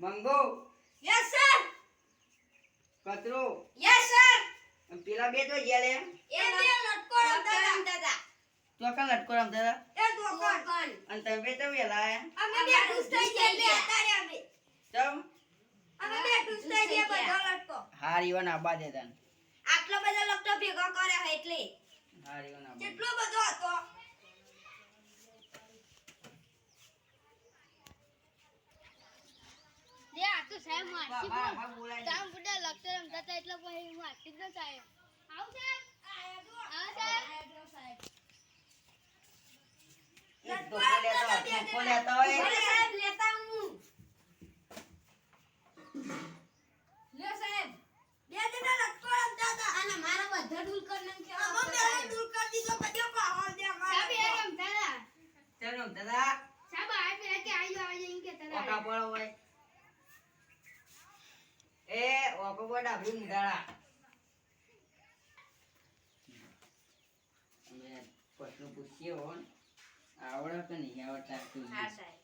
મંગો. Yes sir કચરો. Yes sir પેલા બે તો ગયા લે એ બે લટકો રમતા હતા. ચોકા લટકો રમતા હતા એ દોકન અને તમે બે તો વેલા આયા અમે બે ખુશ થઈ ગયા. બે અત્યારે અમે. તમ અમે બે ખુશ થઈ ગયા બધો લટકો. હાર ઈવન આબા દેતા આટલો બધો લટકો ભેગો કર્યો એટલે. હાર ઈવન આબા કેટલો બધો હતો. લે આ તો સાહેબ મારતી બા, પણ. બા, બોલાય તામ બુડા લગતા રમતા હતા એટલે પછી હું મારતી જ ન સાહેબ આવું સાહેબ હા સાહેબ એક ધોકો લેતો ધોકો લેતો હોય અરે સાહેબ લેતા હું લે સાહેબ બે જણા લટકો રમતા હતા અને મારા બધા ડૂલ કર નાખ્યો અમે બે ડૂલ કરી દીધો બધો પાવર દે સાહેબ એ રમતા હતા ચમ રમતા હતા સાહેબ આ પેલા કે આયો આયો એમ કહેતા હતા ઓકા પર ડાબરી મુડાળા. અમે પ્રશ્ન પૂછીએ હોન આવડે કે નહીં આવડતા તું હા સાહેબ.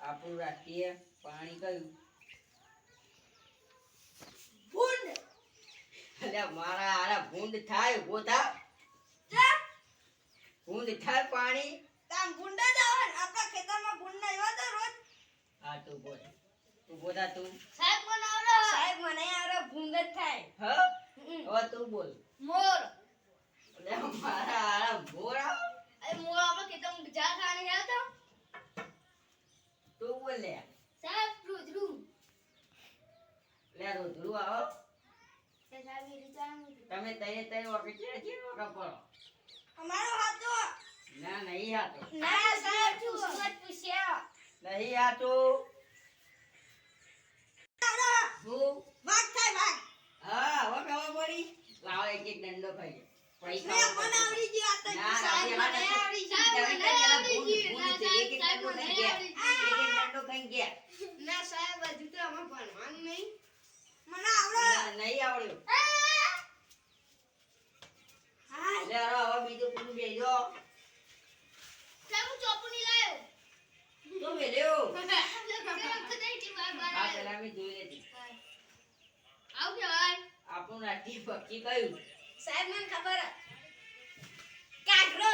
આપણું રાષ્ટ્રીય પાણી કયું? ભૂંડ. અલ્યા મારા આરા ભૂંડ થાય ઊભો થા જા ભૂંડ થાય પાણી. તામ ભૂંડા જ આવે ને આપણા ખેતરમાં ભૂંડ ના આવ્યા હતા રોજ હા તું ઊભો થા ઊભો થા તું. સાહેબ મને આવડે. સાહેબ મને આવડે ભૂંડ થાય. હ? હવે તું બોલ. મોર. અલ્યા મારા આરા ભોળા અરે મોર આપણે ખેતરમાં જા ખાને ગયા તો. તું બોલ લે. સાહેબ રુદ્રુ. લે રોધડું આવો. એ. તમે તઈ તઈ વખત છે કે વખત પડો અમારો હાથો. ના નહીં હાતો ના સાહેબ તું પૂછ્યા? નહીં હાતો હું વાઘ થાય વાઘ હા હવે ખબર પડી? લાવો એક એક દંડો ખાઈ પૈસા મને આવડી ગઈ વાત સાહેબ મને આવડી ગઈ. ગયું મને આવડી ગયું. ના, સાહેબ, સાહેબ, મને આવડી ગયું. એક એક દંડો ખાઈ ગયા. ના સાહેબ હજુ તો અમે ભણવાનું નહીં. મને આવડે. નહીં આવડ્યું. હા લે હવે બીજું પૂરું બેજો. સાહેબ હું ચોપુ નહીં તો મેલ્યો આ પેલા મેં જોઈ લીધી. આવું કહેવાય આપણું રાષ્ટ્રીય પક્ષી કયું? સાહેબ મને ખબર. કાગડો.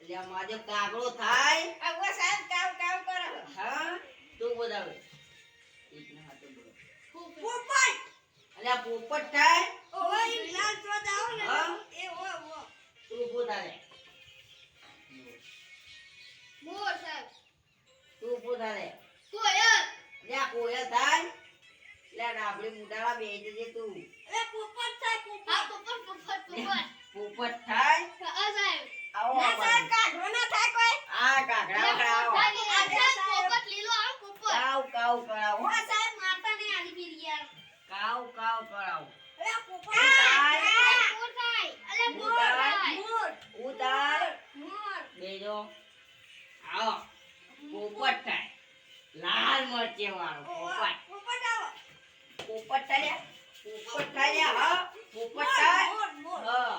એટલે આમાં માજો કાગડો થાય? આવો સાહેબ કાવ કાવ કરો. હા? તું બોલાવે. એક ના હાથે બોલો. પોપટ એટલે પોપટ થાય? લે આ ડાબલી મુડાળા બે જજે તું. એ પોપટ થાય પોપટ. હા પોપટ પોપટ પોપટ. પોપટ થાય? હા સાહેબ. આવો ના સાહેબ કાઢો ના થાય કોઈ. આ કાકડા કરાવો આ સાહેબ પોપટ લીલો આવે પોપટ. કાવ કાવ કરાવો. હા સાહેબ મારતા નહીં આલી ફીર યાર કાવ કાવ કરાવો. એ પોપટ થાય. પોપટ થાય. અલે મોર મોર ઉતાર મોર? બેજો. આવો. પોપટ થાય. લાલ મરચે વાળો પોપટ. પોપટ થાય હા? પોપટ હા.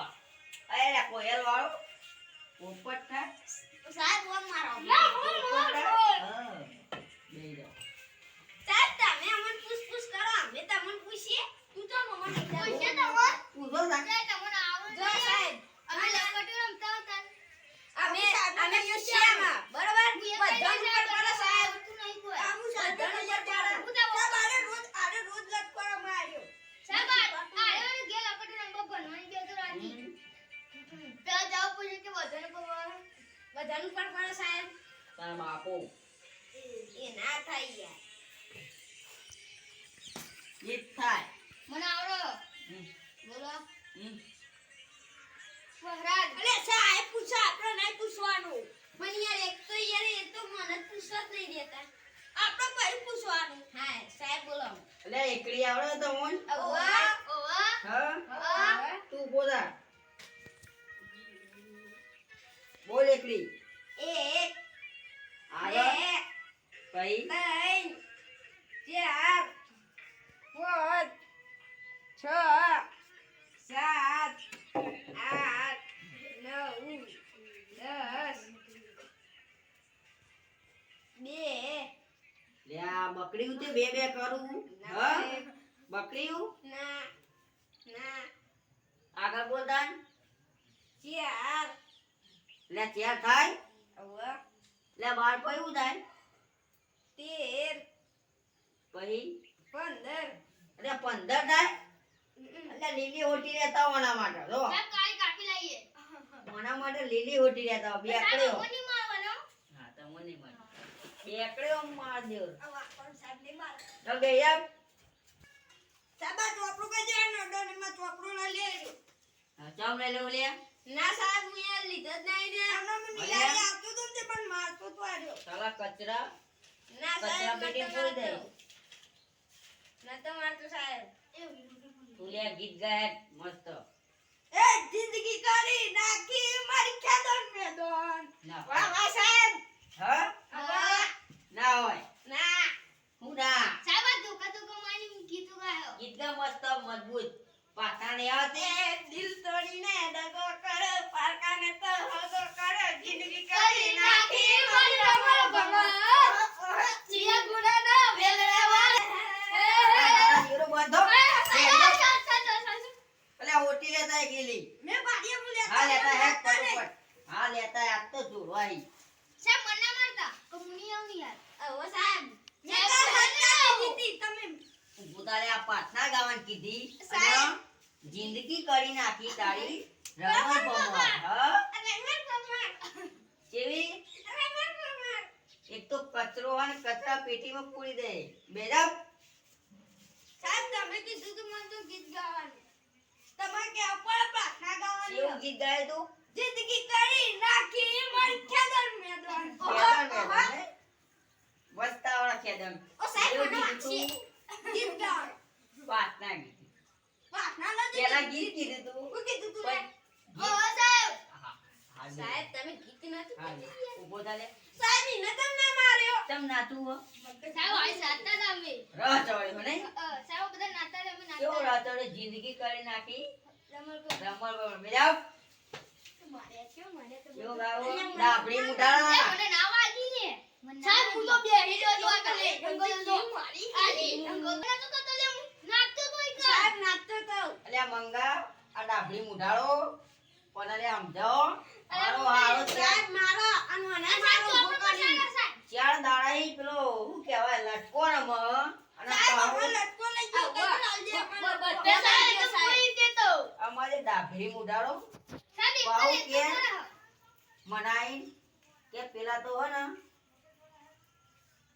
અરે કોયલ વાળો પોપટ સાહેબ ઓમ મારો. ના મોર મોર હા. બેજો સાહેબ તમે અમને પૂછ પૂછ કરો. અમે તમને પૂછીએ. તું તો મમ્મા પૂછે તો મોર પૂછો સાહેબ. તમને આવડે જો સાહેબ. અમે લપટી રમતા હતા. અમે અમે યુશિયામાં બાપો એ ના થાય યાર. જીત થાય. મને આવડો. બોલો. મહારાજ અલે સાહેબ પૂછો આપણે નહીં પૂછવાનું. પણ યાર એક તો યાર એ તો મને પૂછવા જ નહીં દેતા. આપણે પછી પૂછવાનું. હા સાહેબ બોલો. એટલે એકડી આવડે તો હું? ઓવા ઓવા. હા? તું બોલા. બોલ એકડી બકરીયું તે બે બે કરું હા? બકરીયું? ના ના. આગળ બોલતા ચાર લે ચાર થાય? હવે. લે બાર પયું થાય તેર. પછી? પંદર. એટલે પંદર થાય એટલે લીલી હોટી રહેતા ઓના માટે જો. કાપી લઈએ. ઓના માટે લીલી હોટી રહેતા બે સાહેબ એકડ્યો કોની મારવાનો હા તમને મને બે એકડ્યો હવે આપણને સાહેબ નહીં મારે. તો બે યાર સાહેબ ચોપડું કઈ જવાનું અડોનીમાં ચોપડું ના લે. હા, લઈ લેવું લે? ના સાહેબ હું યાર લીધો જ નહીં ને હમણાં મને. આવતો તો તે પણ મારતો તો કચરા. ના સાહેબ પેટી પૂરી દે. મારતો સાહેબ. તું લે ગીત ગાય. મસ્ત એ જિંદગી કરી નાખી મારી ખેદન મેદન ના વાહ વાહ સાહેબ હા વાહ ના હોય ના હું ના સાહેબ આ ધોકા ધોકા મારી ગીતો ગાયો ગીત ગા મસ્ત મજબૂત પાછા ને આવતી એ દિલ તોડીને દગો કરે પારકાને તો હગો કરે જિંદગી કરી નાખી મારી રમણ ભમર સિયા ગુનાના વેલરે વાળ તારા જીરો બંધો સાહેબ સાહેબ સાહેબ અલ્યા ઓટી લેતા હે ગીલી મે બાડીએ બોલ્યા હા લેતા હે ફટોફટ હા લેતા હે આજ તો જોડવાઈ સાહેબ મને ના મારતા કમુની આવની યાર ઓ સાહેબ મે સાહેબ, કાલ સાહેબ. હત્યા દીધી તમે પોતાને આ પાટના ગાવાની કીધી સાહેબ. અને જિંદગી કરી નાખી તારી રમણ કેવી એક તો કચરો અને કચરા પેટીમાં પૂરી દે બેડા સાહેબ તમે કીધું તું મને તો ગીત ગાવાનું. તમારે કે અપર પ્રાર્થના ગાવાની કેવું ગીત ગાય તું? જિંદગી કરી નાખી મારી ખેદન મેદાન. ખેદન મેદન હે? વસ્તાવાળા ખેદન. ઓ સાહેબ મને તું? વાંચી ગીત ગાવ પાટના ગીત પ્રાર્થના નથી પેલા ગીત કીધું તું. શું કીધું તું ઓ સાહેબ. હા, હા. સાહેબ તમે ગીત ના હા, ઊભો થાલે. સાહેબ એને તમને માર્યો? તમ ના તું સાહેબ આઈ સાતા હતા અમે. રહ ચડ્યો નહીં? અ, સાહેબ બધા નાતા હતા અમે કેવો નાતા રહ? જિંદગી કરી નાખી. રમણ રમણ. બેજાવ. મંગા આ મુઢાળો. સમજાવો મારો હારો સાહેબ મારો અને મને મારો ચાર દાડા પેલો શું કહેવાય લટકો રમ અને સાહેબ લટકો લઈ ગયો તો લાવજે આપણો લટકો. સાહેબ. તો અમારે ડાભડી મુઢાળો સાહેબ વાવ એક કે? તો મનાઈ કે પેલા તો હે ને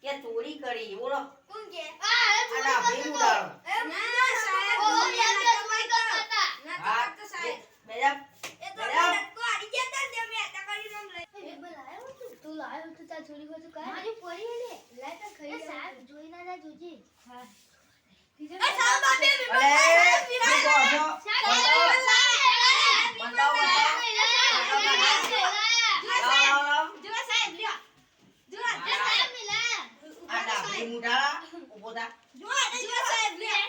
કે ચોરી કરી બોલો. કોણ કે? આ આ ડાભડી મુઢાળો ના, સાહેબ, ઓ હું યાર કોઈ કરતો. નતો કરતો, સાહેબ. બેજા. એ તો લટકો હારી ગયા તા ને તે મેં આટા કરીને આમ લઈ. તું લાયો તું તા ચોરી હોય કા મારી પડી ને લે તો ખરી સાહેબ. જોઈ ના જા જોજી. હા. એ સાહેબ, આ બે વિમલ અરે સાહેબ, શું કહો છો? સાહેબ બતાવો, લાવો, લાવો. જો સાહેબ, લ્યો. જો, જો હા. સાહેબ, આ ડાભડી મુઢાળા ઊભો થા જો, જો સાહેબ, લ્યો.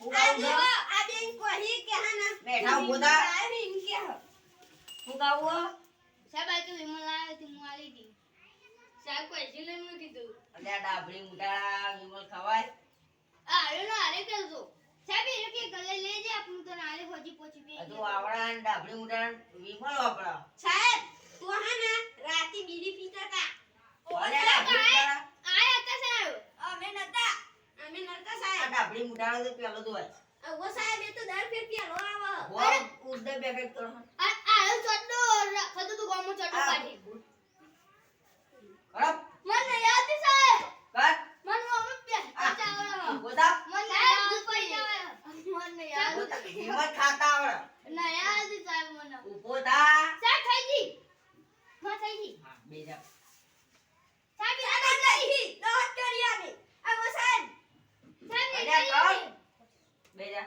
હું આ ગાવું જો, છું? આ બેન કહી કે હા ના. બેઠા ઊભો થા. સાહેબ, એમ કે હા. હું હો? સાહેબ આ તો વિમલ હું આલી દી સાહેબ કોઈ જ નહીં મૂકી દઉં આ ડાબડી મુઢાળા વિમલ ખવાય આ નો હારે કરજો સાહેબ એ કે ગલે લઈ જાય આપણું તો નાલે હોજી પોચી બે તો આવડા ને ડાભડી મુઢાળા વિમલ વાપરા સાહેબ, તો હા ના, રાતે બીડી પીતા તા. ઓલે ડાબડી આયા હતા સાહેબ અમે નતા. અમે નતા આ સાહેબ. ડાભડી મુઢાળા તો પેલો દોય ઓ સાહેબ, એ તો દર ફેર પેલો આવો હોર ઉડે બેગેટ કરો આ આ ચડ્ડો આ કાઢી ખરાબ મને યાદ છે કર મને મમ્મી બે આ બચાવો ઊભો થા. મને યાદ છે મને યાદ. હિંમત ખાતા આવડે ના યાદ સાહેબ મને ઊભો થા સાહેબ થઈ ગઈ હા થઈ ગઈ હા બેજા સાહેબ આ નહીં, દોઢ કર્યા નહીં. આ ઓ સાહેબ, ગઈ બેજા